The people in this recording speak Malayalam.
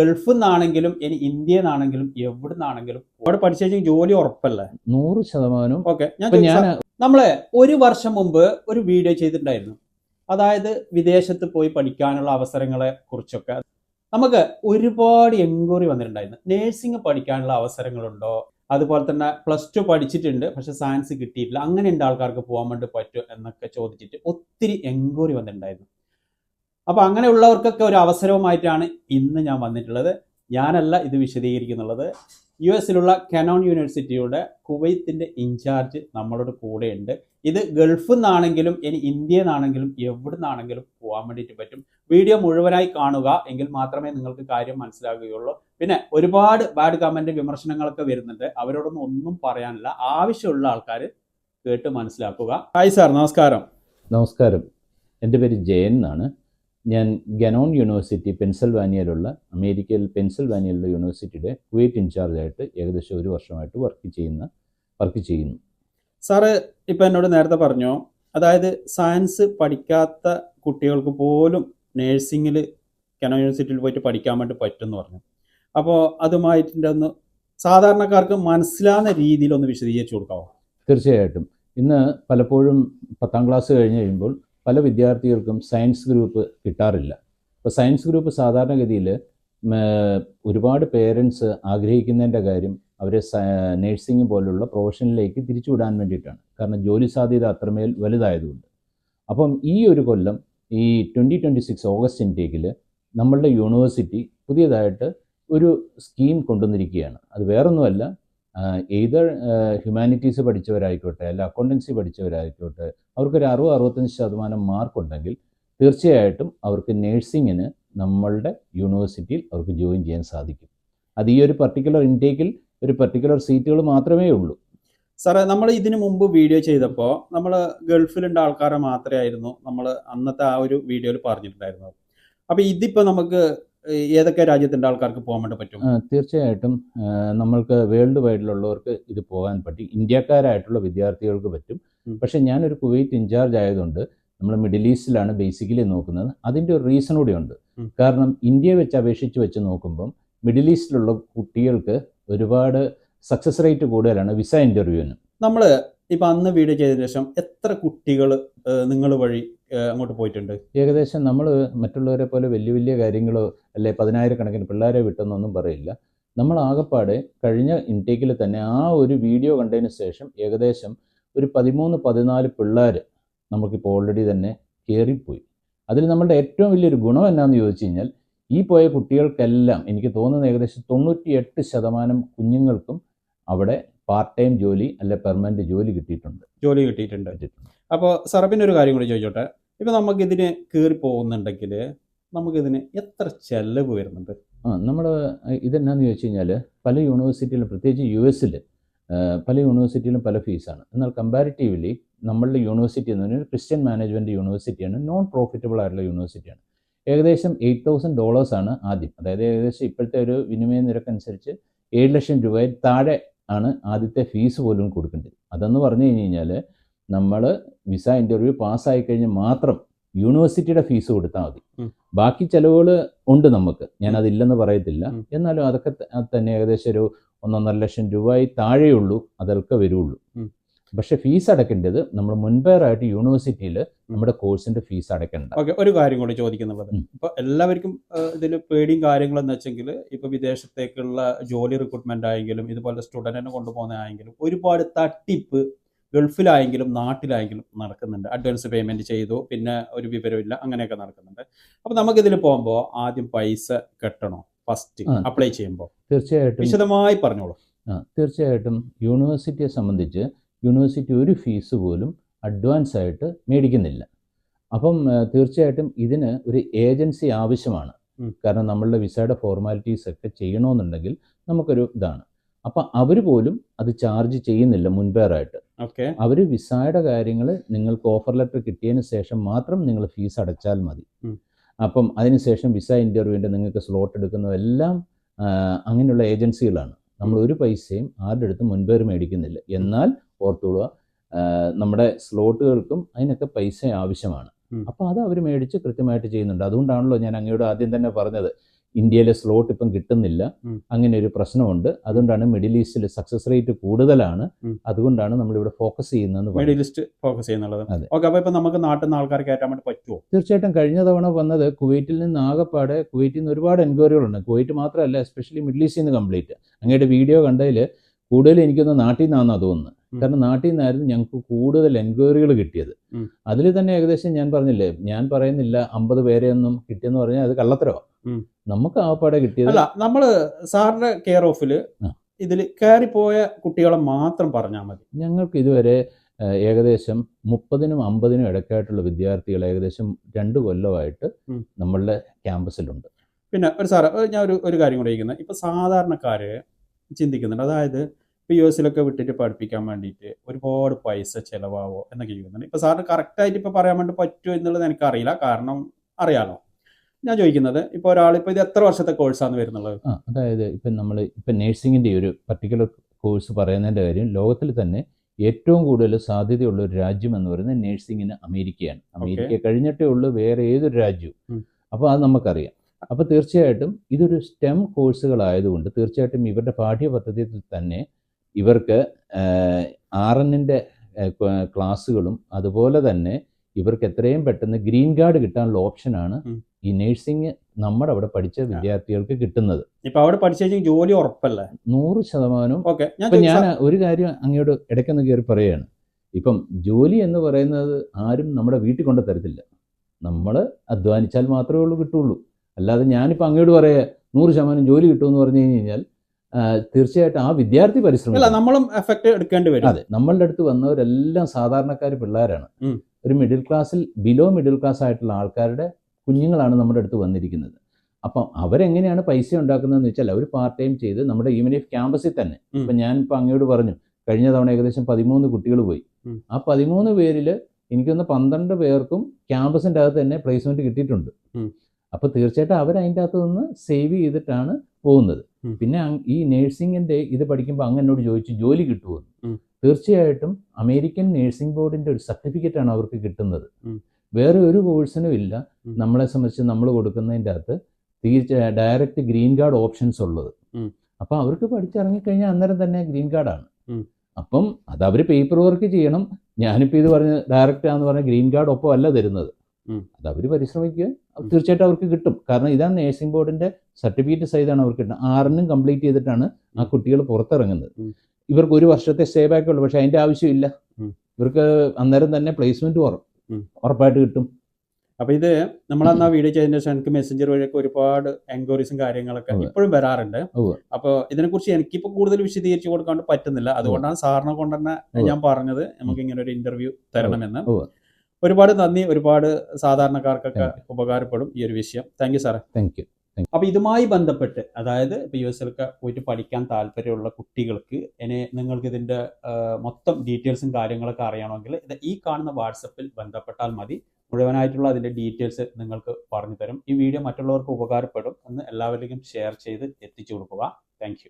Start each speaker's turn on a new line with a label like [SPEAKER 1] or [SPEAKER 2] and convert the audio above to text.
[SPEAKER 1] ഗൾഫിൽ നിന്നാണെങ്കിലും ഇനി ഇന്ത്യയിൽ നിന്നാണെങ്കിലും എവിടെ നിന്നാണെങ്കിലും അവിടെ പഠിച്ചു ജോലി ഉറപ്പല്ലേ?
[SPEAKER 2] നൂറ് ശതമാനം.
[SPEAKER 1] ഓക്കെ ഞാൻ നമ്മളെ ഒരു വർഷം മുമ്പ് ഒരു വീഡിയോ ചെയ്തിട്ടുണ്ടായിരുന്നു. അതായത് വിദേശത്ത് പോയി പഠിക്കാനുള്ള അവസരങ്ങളെ കുറിച്ചൊക്കെ. നമുക്ക് ഒരുപാട് എൻക്വയറി വന്നിട്ടുണ്ടായിരുന്നു. നേഴ്സിംഗ് പഠിക്കാനുള്ള അവസരങ്ങളുണ്ടോ? അതുപോലെ തന്നെ പ്ലസ് ടു പഠിച്ചിട്ടുണ്ട് പക്ഷെ സയൻസ് കിട്ടിയിട്ടില്ല. അങ്ങനെയുണ്ട് ആൾക്കാർക്ക് പോകാൻ വേണ്ടി പറ്റുമോ എന്നൊക്കെ ചോദിച്ചിട്ട് ഒത്തിരി എൻക്വയറി വന്നിട്ടുണ്ടായിരുന്നു. അപ്പൊ അങ്ങനെയുള്ളവർക്കൊക്കെ ഒരു അവസരവുമായിട്ടാണ് ഇന്ന് ഞാൻ വന്നിട്ടുള്ളത്. ഞാനല്ല ഇത് വിശദീകരിക്കുന്നുള്ളത്. യു എസിലുള്ള കനോൺ യൂണിവേഴ്സിറ്റിയുടെ കുവൈത്തിന്റെ ഇൻചാർജ് നമ്മളോട് കൂടെയുണ്ട്. ഇത് ഗൾഫിൽ നിന്നാണെങ്കിലും ഇനി ഇന്ത്യയിൽ നിന്നാണെങ്കിലും എവിടെ നിന്നാണെങ്കിലും പോകാൻ വേണ്ടിയിട്ട് പറ്റും. വീഡിയോ മുഴുവനായി കാണുക എങ്കിൽ മാത്രമേ നിങ്ങൾക്ക് കാര്യം മനസ്സിലാകുകയുള്ളൂ. പിന്നെ ഒരുപാട് ബാഡ് കമന്റ് വിമർശനങ്ങളൊക്കെ വരുന്നുണ്ട്. അവരോടൊന്നും ഒന്നും പറയാനില്ല. ആവശ്യമുള്ള ആൾക്കാർ കേട്ട് മനസ്സിലാക്കുക. ഹായ് സാർ നമസ്കാരം.
[SPEAKER 2] നമസ്കാരം. എന്റെ പേര് ജയൻ എന്നാണ്. ഞാൻ ഗനോൺ യൂണിവേഴ്സിറ്റി പെൻസിൽവാനിയയിലുള്ള അമേരിക്കയിൽ പെൻസിൽവാനിയയിലുള്ള യൂണിവേഴ്സിറ്റിയുടെ കുവൈറ്റ് ഇൻചാർജായിട്ട് ഏകദേശം ഒരു വർഷമായിട്ട് വർക്ക് ചെയ്യുന്ന വർക്ക് ചെയ്യുന്നു.
[SPEAKER 1] സാറ് ഇപ്പം എന്നോട് നേരത്തെ പറഞ്ഞു അതായത് സയൻസ് പഠിക്കാത്ത കുട്ടികൾക്ക് പോലും നേഴ്സിംഗിൽ കനോ യൂണിവേഴ്സിറ്റിയിൽ പോയിട്ട് പഠിക്കാൻ വേണ്ടി പറ്റും എന്ന് പറഞ്ഞു. അപ്പോൾ അതുമായിട്ട് ഒന്ന് സാധാരണക്കാർക്ക് മനസ്സിലാകുന്ന രീതിയിൽ ഒന്ന് വിശദീകരിച്ചു കൊടുക്കാമോ
[SPEAKER 2] തീർച്ചയായിട്ടും. ഇന്ന് പലപ്പോഴും പത്താം ക്ലാസ് കഴിഞ്ഞ് കഴിയുമ്പോൾ പല വിദ്യാർത്ഥികൾക്കും സയൻസ് ഗ്രൂപ്പ് കിട്ടാറില്ല. അപ്പോൾ സയൻസ് ഗ്രൂപ്പ് സാധാരണഗതിയിൽ ഒരുപാട് പേരൻസ് ആഗ്രഹിക്കുന്നതിന്റെ കാര്യം അവരെ നേഴ്സിംഗ് പോലുള്ള പ്രൊഫഷനിലേക്ക് തിരിച്ചുവിടാൻ വേണ്ടിയിട്ടാണ്. കാരണം ജോലി സാധ്യത അത്രമേൽ വലുതായതുകൊണ്ട്. അപ്പം ഈ ഒരു കൊല്ലം ഈ ട്വന്റി ട്വന്റി സിക്സ് ഓഗസ്റ്റ് ഇൻടേക്കിൽ നമ്മളുടെ യൂണിവേഴ്സിറ്റി പുതിയതായിട്ട് ഒരു സ്കീം കൊണ്ടുവന്നിരിക്കുകയാണ്. അത് വേറൊന്നുമല്ല ഏത് ഹ്യൂമാനിറ്റീസ് പഠിച്ചവരായിക്കോട്ടെ അല്ല അക്കൗണ്ടൻസി പഠിച്ചവരായിക്കോട്ടെ അവർക്കൊരു അറുപത് അറുപത്തഞ്ച് ശതമാനം മാർക്കുണ്ടെങ്കിൽ തീർച്ചയായിട്ടും അവർക്ക് നേഴ്സിങ്ങിന് നമ്മളുടെ യൂണിവേഴ്സിറ്റിയിൽ അവർക്ക് ജോയിൻ ചെയ്യാൻ സാധിക്കും. അത് ഈ ഒരു പർട്ടിക്കുലർ ഇൻടേക്കിൽ ഒരു പർട്ടിക്കുലർ സീറ്റുകൾ മാത്രമേ ഉള്ളൂ.
[SPEAKER 1] സാറേ നമ്മൾ ഇതിനു മുമ്പ് വീഡിയോ ചെയ്തപ്പോൾ നമ്മൾ ഗൾഫിലുണ്ട ആൾക്കാരെ മാത്രമേ ആയിരുന്നു നമ്മൾ അന്നത്തെ ആ ഒരു വീഡിയോയിൽ പറഞ്ഞിട്ടുണ്ടായിരുന്നത്. അപ്പോൾ ഇതിപ്പോൾ നമുക്ക് ഏതൊക്കെ രാജ്യത്തിന്റെ ആൾക്കാർക്ക് പോകാൻ വേണ്ടി പറ്റും?
[SPEAKER 2] തീർച്ചയായിട്ടും നമ്മൾക്ക് വേൾഡ് വൈഡിലുള്ളവർക്ക് ഇത് പോകാൻ പറ്റും. ഇന്ത്യക്കാരായിട്ടുള്ള വിദ്യാർത്ഥികൾക്ക് പറ്റും. പക്ഷേ ഞാനൊരു കുവൈറ്റ് ഇൻചാർജ് ആയതുകൊണ്ട് നമ്മൾ മിഡിൽ ഈസ്റ്റിലാണ് ബേസിക്കലി നോക്കുന്നത്. അതിന്റെ ഒരു റീസൺ കൂടി ഉണ്ട്. കാരണം ഇന്ത്യയെ വെച്ച് അപേക്ഷിച്ച് വെച്ച് നോക്കുമ്പം മിഡിൽ ഈസ്റ്റിലുള്ള കുട്ടികൾക്ക് ഒരുപാട് സക്സസ് റേറ്റ് കൂടുതലാണ് വിസ ഇന്റർവ്യൂവിന്.
[SPEAKER 1] നമ്മൾ ഇപ്പം അന്ന് വീഡിയോ ചെയ്തതിനു ശേഷം എത്ര കുട്ടികൾ നിങ്ങൾ വഴി അങ്ങോട്ട് പോയിട്ടുണ്ട്?
[SPEAKER 2] ഏകദേശം നമ്മൾ മറ്റുള്ളവരെ പോലെ വലിയ വലിയ കാര്യങ്ങളോ അല്ലെ പതിനായിരക്കണക്കിന് പിള്ളേരെ വിട്ടെന്നൊന്നും പറയില്ല. നമ്മൾ ആകെപ്പാടെ കഴിഞ്ഞ ഇൻടേക്കിൽ തന്നെ ആ ഒരു വീഡിയോ കണ്ടതിന് ശേഷം ഏകദേശം ഒരു പതിമൂന്ന് പതിനാല് പിള്ളേർ നമുക്കിപ്പോൾ ഓൾറെഡി തന്നെ കയറിപ്പോയി അതിൽ നമ്മളുടെ ഏറ്റവും വലിയൊരു ഗുണം എന്നാന്ന് ചോദിച്ചു കഴിഞ്ഞാൽ ഈ പോയ കുട്ടികൾക്കെല്ലാം എനിക്ക് തോന്നുന്നത് ഏകദേശം തൊണ്ണൂറ്റി എട്ട് ശതമാനം കുഞ്ഞുങ്ങൾക്കും അവിടെ പാർട്ട് ടൈം ജോലി അല്ലെ പെർമനന്റ് ജോലി കിട്ടിയിട്ടുണ്ട്.
[SPEAKER 1] ജോലി കിട്ടിയിട്ടുണ്ട്. അപ്പോൾ സർബിന്റെ ഒരു കാര്യം കൂടി ചോദിച്ചോട്ടെ. ഇപ്പം നമുക്കിതിന് കയറി പോകുന്നുണ്ടെങ്കിൽ നമുക്കിതിന് എത്ര ചെലവ് വരുന്നുണ്ട്?
[SPEAKER 2] ആ നമ്മൾ ഇതെന്നാന്ന് ചോദിച്ചു കഴിഞ്ഞാൽ പല യൂണിവേഴ്സിറ്റിയിലും പ്രത്യേകിച്ച് യു എസിൽ പല യൂണിവേഴ്സിറ്റിയിലും പല ഫീസാണ്. എന്നാൽ കമ്പാരിറ്റീവ്ലി നമ്മളുടെ യൂണിവേഴ്സിറ്റി എന്ന് പറഞ്ഞാൽ ക്രിസ്ത്യൻ മാനേജ്മെന്റ് യൂണിവേഴ്സിറ്റിയാണ് നോൺ പ്രോഫിറ്റബിൾ ആയിട്ടുള്ള യൂണിവേഴ്സിറ്റിയാണ്. ഏകദേശം എയ്റ്റ് തൗസൻഡ് ഡോളേഴ്സാണ് ആദ്യം. അതായത് ഏകദേശം ഇപ്പോഴത്തെ ഒരു വിനിമയ നിരക്കനുസരിച്ച് ഏഴ് ലക്ഷം രൂപയിൽ താഴെ ആണ് ആദ്യത്തെ ഫീസ് പോലും കൊടുക്കേണ്ടത്. അതെന്ന് പറഞ്ഞു കഴിഞ്ഞ് കഴിഞ്ഞാൽ നമ്മൾ വിസ ഇന്റർവ്യൂ പാസ്സായി കഴിഞ്ഞാൽ മാത്രം യൂണിവേഴ്സിറ്റിയുടെ ഫീസ് കൊടുത്താൽ മതി. ബാക്കി ചിലവുകൾ ഉണ്ട് നമുക്ക്. ഞാൻ അതില്ലെന്ന് പറയത്തില്ല. എന്നാലും അതൊക്കെ തന്നെ ഏകദേശം ഒരു ഒന്നൊന്നര ലക്ഷം രൂപയിൽ താഴെയുള്ളൂ. അതൊക്കെ വരുള്ളൂ. പക്ഷെ ഫീസ് അടക്കേണ്ടത് നമ്മൾ മുൻപേറായിട്ട് യൂണിവേഴ്സിറ്റിയിൽ നമ്മുടെ കോഴ്സിന്റെ ഫീസ് അടക്കേണ്ട
[SPEAKER 1] ഓക്കെ ഒരു കാര്യം കൂടി ചോദിക്കുന്നുള്ളത്. ഇപ്പൊ എല്ലാവർക്കും ഇതിൽ പേടിയും കാര്യങ്ങളെന്ന് വെച്ചെങ്കിൽ ഇപ്പൊ വിദേശത്തേക്കുള്ള ജോലി റിക്രൂട്ട്മെന്റ് ആയെങ്കിലും ഇതുപോലെ സ്റ്റുഡന്റിനെ കൊണ്ടുപോകുന്നതായെങ്കിലും ഒരുപാട് തട്ടിപ്പ് ഗൾഫിലായെങ്കിലും നാട്ടിലായെങ്കിലും നടക്കുന്നുണ്ട്. അഡ്വാൻസ് പേയ്മെന്റ് ചെയ്തു പിന്നെ ഒരു വിവരമില്ല അങ്ങനെയൊക്കെ നടക്കുന്നുണ്ട്. അപ്പൊ നമുക്കിതിൽ പോകുമ്പോൾ ആദ്യം പൈസ കെട്ടണോ? ഫസ്റ്റ് അപ്ലൈ ചെയ്യുമ്പോൾ
[SPEAKER 2] തീർച്ചയായിട്ടും
[SPEAKER 1] വിശദമായി പറഞ്ഞോളൂ.
[SPEAKER 2] തീർച്ചയായിട്ടും യൂണിവേഴ്സിറ്റിയെ സംബന്ധിച്ച് യൂണിവേഴ്സിറ്റി ഒരു ഫീസ് പോലും അഡ്വാൻസ് ആയിട്ട് മേടിക്കുന്നില്ല. അപ്പം തീർച്ചയായിട്ടും ഇതിന് ഒരു ഏജൻസി ആവശ്യമാണ്. കാരണം നമ്മളുടെ വിസയുടെ ഫോർമാലിറ്റീസ് ഒക്കെ ചെയ്യണമെന്നുണ്ടെങ്കിൽ നമുക്കൊരു ഇതാണ്. അപ്പം അവർ പോലും അത് ചാർജ് ചെയ്യുന്നില്ല മുൻപേറായിട്ട്.
[SPEAKER 1] ഓക്കെ.
[SPEAKER 2] അവർ വിസയുടെ കാര്യങ്ങൾ നിങ്ങൾക്ക് ഓഫർ ലെറ്റർ കിട്ടിയതിന് ശേഷം മാത്രം നിങ്ങൾ ഫീസ് അടച്ചാൽ മതി. അപ്പം അതിനുശേഷം വിസ ഇന്റർവ്യൂവിന്റെ നിങ്ങൾക്ക് സ്ലോട്ട് എടുക്കുന്നതെല്ലാം എല്ലാം അങ്ങനെയുള്ള ഏജൻസികളാണ് നമ്മൾ ഒരു പൈസയും ആരുടെ അടുത്തും മുൻപേർ മേടിക്കുന്നില്ല. എന്നാൽ ഓർത്തുകൊള്ളുക നമ്മുടെ സ്ലോട്ടുകൾക്കും അതിനൊക്കെ പൈസ ആവശ്യമാണ്.
[SPEAKER 1] അപ്പൊ
[SPEAKER 2] അപ്പോൾ അത് അവർ മേടിച്ച് കൃത്യമായിട്ട് ചെയ്യുന്നുണ്ട്. അതുകൊണ്ടാണല്ലോ ഞാൻ അങ്ങയോട് ആദ്യം തന്നെ പറഞ്ഞത്. ഇന്ത്യയിലെ സ്ലോട്ട് ഇപ്പം കിട്ടുന്നില്ല. അങ്ങനെ ഒരു പ്രശ്നമുണ്ട്. അതുകൊണ്ടാണ് മിഡിൽ ഈസ്റ്റിൽ സക്സസ് റേറ്റ് കൂടുതലാണ്. അതുകൊണ്ടാണ് നമ്മൾ ഇവിടെ ഫോക്കസ് ചെയ്യുന്നത്
[SPEAKER 1] മിഡിൽ ഈസ്റ്റ് ഫോക്കസ് ചെയ്യുന്നുള്ളത്.
[SPEAKER 2] അതെ.
[SPEAKER 1] ഓക്കെ അപ്പൊ ഇപ്പൊ നമുക്ക് നാട്ടിൽ നിന്ന് ആൾക്കാർ കയറ്റാൻ വേണ്ടി പറ്റുമോ?
[SPEAKER 2] തീർച്ചയായിട്ടും കഴിഞ്ഞ തവണ വന്നത് കുവൈറ്റിൽ നിന്ന് ആകെപ്പാടെ കുവൈറ്റിൽ നിന്ന് ഒരുപാട് എൻക്വയറികളുണ്ട് കുവൈറ്റ് മാത്രമല്ല എസ്പെഷ്യലി മിഡിൽ ഈസ്റ്റിൽ നിന്ന് കംപ്ലീറ്റ് അങ്ങയുടെ വീഡിയോ കണ്ടതിൽ കൂടുതൽ എനിക്കൊന്ന് നാട്ടിൽ നിന്നാണെന്നാണ് തോന്നുന്നത്.
[SPEAKER 1] ഉം.
[SPEAKER 2] കാരണം നാട്ടിൽ നിന്നായിരുന്നു ഞങ്ങൾക്ക് കൂടുതൽ എൻക്വയറികൾ കിട്ടിയത്. അതിൽ തന്നെ ഏകദേശം ഞാൻ പറഞ്ഞില്ലേ ഞാൻ പറയുന്നില്ല അമ്പത് പേരെയൊന്നും കിട്ടിയെന്ന് പറഞ്ഞാൽ അത് കള്ളത്തരവാ. നമുക്ക് ആവപ്പാടെ കിട്ടിയത്
[SPEAKER 1] അല്ല നമ്മൾ സാറിന്റെ കെയർ
[SPEAKER 2] ഓഫിൽ.
[SPEAKER 1] ഇതിൽ കയറിപ്പോയ കുട്ടികളെ മാത്രം പറഞ്ഞാൽ മതി.
[SPEAKER 2] ഞങ്ങൾക്ക് ഇതുവരെ ഏകദേശം മുപ്പതിനും അമ്പതിനും ഇടയ്ക്കായിട്ടുള്ള വിദ്യാർത്ഥികൾ ഏകദേശം രണ്ട് കൊല്ലമായിട്ട്. നമ്മളുടെ ക്യാമ്പസിലുണ്ട്.
[SPEAKER 1] പിന്നെ ഒരു സാറ് ഞാൻ ഒരു ഒരു കാര്യം കൂടെ ചോദിക്കുന്നത് ഇപ്പൊ സാധാരണക്കാര് ചിന്തിക്കുന്നുണ്ട്. അതായത് ഇപ്പൊ യു എസിലൊക്കെ വിട്ടിട്ട് പഠിപ്പിക്കാൻ വേണ്ടിയിട്ട് ഒരുപാട് പൈസ ചെലവാവോ എന്നൊക്കെ ചോദിക്കുന്നുണ്ട്. ഇപ്പൊ സാറിന് കറക്റ്റ് ആയിട്ട് ഇപ്പൊ പറയാൻ വേണ്ടി പറ്റുമോ എന്നുള്ളത് എനിക്കറിയില്ല. കാരണം അറിയാലോ. ഞാൻ ചോദിക്കുന്നത് ഇപ്പൊ ഒരാൾ ഇപ്പൊ ഇത് എത്ര വർഷത്തെ കോഴ്സാണ് വരുന്നുള്ളത്
[SPEAKER 2] ആ അതായത് ഇപ്പം നമ്മൾ ഇപ്പം നേഴ്സിങ്ങിന്റെ ഒരു പർട്ടിക്കുലർ കോഴ്സ് പറയുന്നതിന്റെ കാര്യം ലോകത്തിൽ തന്നെ ഏറ്റവും കൂടുതൽ സാധ്യതയുള്ള ഒരു രാജ്യം എന്ന് പറയുന്നത് നേഴ്സിങ്ങിന് അമേരിക്കയാണ്. അമേരിക്ക കഴിഞ്ഞിട്ടേ ഉള്ളൂ വേറെ ഏതൊരു രാജ്യവും. അപ്പോൾ അത് നമുക്കറിയാം. അപ്പോൾ തീർച്ചയായിട്ടും ഇതൊരു സ്റ്റെം കോഴ്സുകളായതുകൊണ്ട് തീർച്ചയായിട്ടും ഇവരുടെ പാഠ്യപദ്ധതിയിൽ തന്നെ ഇവർക്ക് ആർ എന്നിന്റെ ക്ലാസ്സുകളും അതുപോലെ തന്നെ ഇവർക്ക് എത്രയും പെട്ടെന്ന് ഗ്രീൻ കാർഡ് കിട്ടാനുള്ള ഓപ്ഷനാണ് ഈ നഴ്സിംഗ് നമ്മുടെ അവിടെ പഠിച്ച വിദ്യാർത്ഥികൾക്ക് കിട്ടുന്നത്.
[SPEAKER 1] ഇപ്പൊ അവിടെ പഠിച്ചു ജോലി ഉറപ്പല്ലേ?
[SPEAKER 2] നൂറ് ശതമാനവും
[SPEAKER 1] ഓക്കെ ഞാൻ
[SPEAKER 2] ഞാൻ ഒരു കാര്യം അങ്ങോട്ട് ഇടയ്ക്കൊന്ന് കയറി പറയുകയാണ് ഇപ്പം ജോലി എന്ന് പറയുന്നത് ആരും നമ്മുടെ വീട്ടിൽ കൊണ്ട് തരത്തില്ല. നമ്മൾ അധ്വാനിച്ചാൽ മാത്രമേ ഉള്ളൂ കിട്ടുള്ളൂ. അല്ലാതെ ഞാനിപ്പോൾ അങ്ങോട്ട് പറയാ നൂറ് ശതമാനം ജോലി കിട്ടുമെന്ന് പറഞ്ഞു കഴിഞ്ഞ് കഴിഞ്ഞാൽ തീർച്ചയായിട്ടും ആ വിദ്യാർത്ഥി
[SPEAKER 1] അല്ല നമ്മളും എഫക്ട് എടുക്കേണ്ടി വരും.
[SPEAKER 2] അതെ നമ്മളുടെ അടുത്ത് വന്നവരെല്ലാം സാധാരണക്കാർ പിള്ളേരാണ്. ഒരു മിഡിൽ ക്ലാസ്സിൽ ബിലോ മിഡിൽ ക്ലാസ് ആയിട്ടുള്ള ആൾക്കാരുടെ കുഞ്ഞുങ്ങളാണ് നമ്മുടെ അടുത്ത് വന്നിരിക്കുന്നത്. അപ്പം അവരെങ്ങനെയാണ് പൈസ ഉണ്ടാക്കുന്നതെന്ന് വെച്ചാൽ അവർ പാർട്ട് ടൈം ചെയ്ത് നമ്മുടെ ഇഫ് ക്യാമ്പസിൽ തന്നെ. ഇപ്പം ഞാൻ ഇപ്പം അങ്ങോട്ട് പറഞ്ഞു കഴിഞ്ഞ തവണ ഏകദേശം പതിമൂന്ന് കുട്ടികൾ പോയി. ആ പതിമൂന്ന് പേരിൽ എനിക്കൊന്ന് പന്ത്രണ്ട് പേർക്കും ക്യാമ്പസിന്റെ അകത്ത് തന്നെ പ്ലേസ്മെന്റ് കിട്ടിയിട്ടുണ്ട്. അപ്പോൾ തീർച്ചയായിട്ടും അവർ അതിന്റെ അകത്ത് നിന്ന് സേവ് ചെയ്തിട്ടാണ് പോകുന്നത്. പിന്നെ ഈ നേഴ്സിംഗിന്റെ ഇത് പഠിക്കുമ്പോൾ അങ്ങ് എന്നോട് ചോദിച്ചു ജോലി കിട്ടുമോ തീർച്ചയായിട്ടും അമേരിക്കൻ നേഴ്സിംഗ് ബോർഡിന്റെ ഒരു സർട്ടിഫിക്കറ്റ് ആണ് അവർക്ക് കിട്ടുന്നത്. വേറെ ഒരു കോഴ്സിനും ഇല്ല. നമ്മളെ സംബന്ധിച്ച് നമ്മൾ കൊടുക്കുന്നതിന്റെ അകത്ത് തീർച്ച ഡയറക്റ്റ് ഗ്രീൻ കാർഡ് ഓപ്ഷൻസ് ഉള്ളത്. അപ്പോൾ അവർക്ക് പഠിച്ചിറങ്ങിക്കഴിഞ്ഞാൽ അന്നേരം തന്നെ ഗ്രീൻ കാർഡാണ്. അപ്പം അത് അവർ പേപ്പർ വർക്ക് ചെയ്യണം. ഞാനിപ്പോൾ ഇത് പറഞ്ഞ് ഡയറക്റ്റ് ആണെന്ന് പറഞ്ഞ ഗ്രീൻ കാർഡ് ഒപ്പം അല്ല തരുന്നത്. അത് അവർ പരിശ്രമിക്കുക തീർച്ചയായിട്ടും അവർക്ക് കിട്ടും. കാരണം ഇതാണ് നേഴ്സിംഗ് ബോർഡിന്റെ സർട്ടിഫിക്കറ്റ് സൈതാണ് അവർക്ക് കിട്ടുന്നത്. ആറിനും കംപ്ലീറ്റ് ചെയ്തിട്ടാണ് ആ. കുട്ടികൾ പുറത്തിറങ്ങുന്നത്. ഇവർക്ക് ഒരു വർഷത്തെ സ്റ്റേ ബാക്ക് ഉള്ളു. പക്ഷെ അതിന്റെ ആവശ്യമില്ല. ഇവർക്ക് അന്നേരം തന്നെ പ്ലേസ്മെന്റ്
[SPEAKER 1] കുറവ്
[SPEAKER 2] ഉറപ്പായിട്ട് കിട്ടും.
[SPEAKER 1] അപ്പൊ ഇത് നമ്മൾ അന്ന് ആ വീഡിയോ ചെയ്തതിന് ശേഷം എനിക്ക് മെസ്സഞ്ചർ വഴിയൊക്കെ ഒരുപാട് എൻക്വയറീസും കാര്യങ്ങളൊക്കെ ഇപ്പോഴും വരാറുണ്ട്.
[SPEAKER 2] അപ്പൊ
[SPEAKER 1] അപ്പോൾ ഇതിനെക്കുറിച്ച് എനിക്കിപ്പോൾ കൂടുതൽ വിശദീകരിച്ചു കൊടുക്കാണ്ട് പറ്റുന്നില്ല. അതുകൊണ്ടാണ് സാറിനെ കൊണ്ട് തന്നെ ഞാൻ പറഞ്ഞത് നമുക്ക് ഇങ്ങനെ ഒരു ഇന്റർവ്യൂ തരണമെന്ന്. ഒരുപാട് നന്ദി ഒരുപാട് സാധാരണക്കാർക്കൊക്കെ ഉപകാരപ്പെടും ഈ ഒരു വിഷയം. താങ്ക് യു സാറേ
[SPEAKER 2] താങ്ക് യു
[SPEAKER 1] അപ്പൊ ഇതുമായി ബന്ധപ്പെട്ട് അതായത് ഇപ്പൊ യു എസിലൊക്കെ പോയിട്ട് പഠിക്കാൻ താല്പര്യമുള്ള കുട്ടികൾക്ക് ഇനി നിങ്ങൾക്ക് ഇതിന്റെ മൊത്തം ഡീറ്റെയിൽസും കാര്യങ്ങളൊക്കെ അറിയണമെങ്കിൽ ഇത് ഈ കാണുന്ന വാട്സപ്പിൽ ബന്ധപ്പെട്ടാൽ മതി. മുഴുവനായിട്ടുള്ള അതിന്റെ ഡീറ്റെയിൽസ് നിങ്ങൾക്ക് പറഞ്ഞു തരും ഈ വീഡിയോ മറ്റുള്ളവർക്ക് ഉപകാരപ്പെടും എന്ന് എല്ലാവരിലേക്കും ഷെയർ ചെയ്ത് എത്തിച്ചു കൊടുക്കുക. താങ്ക്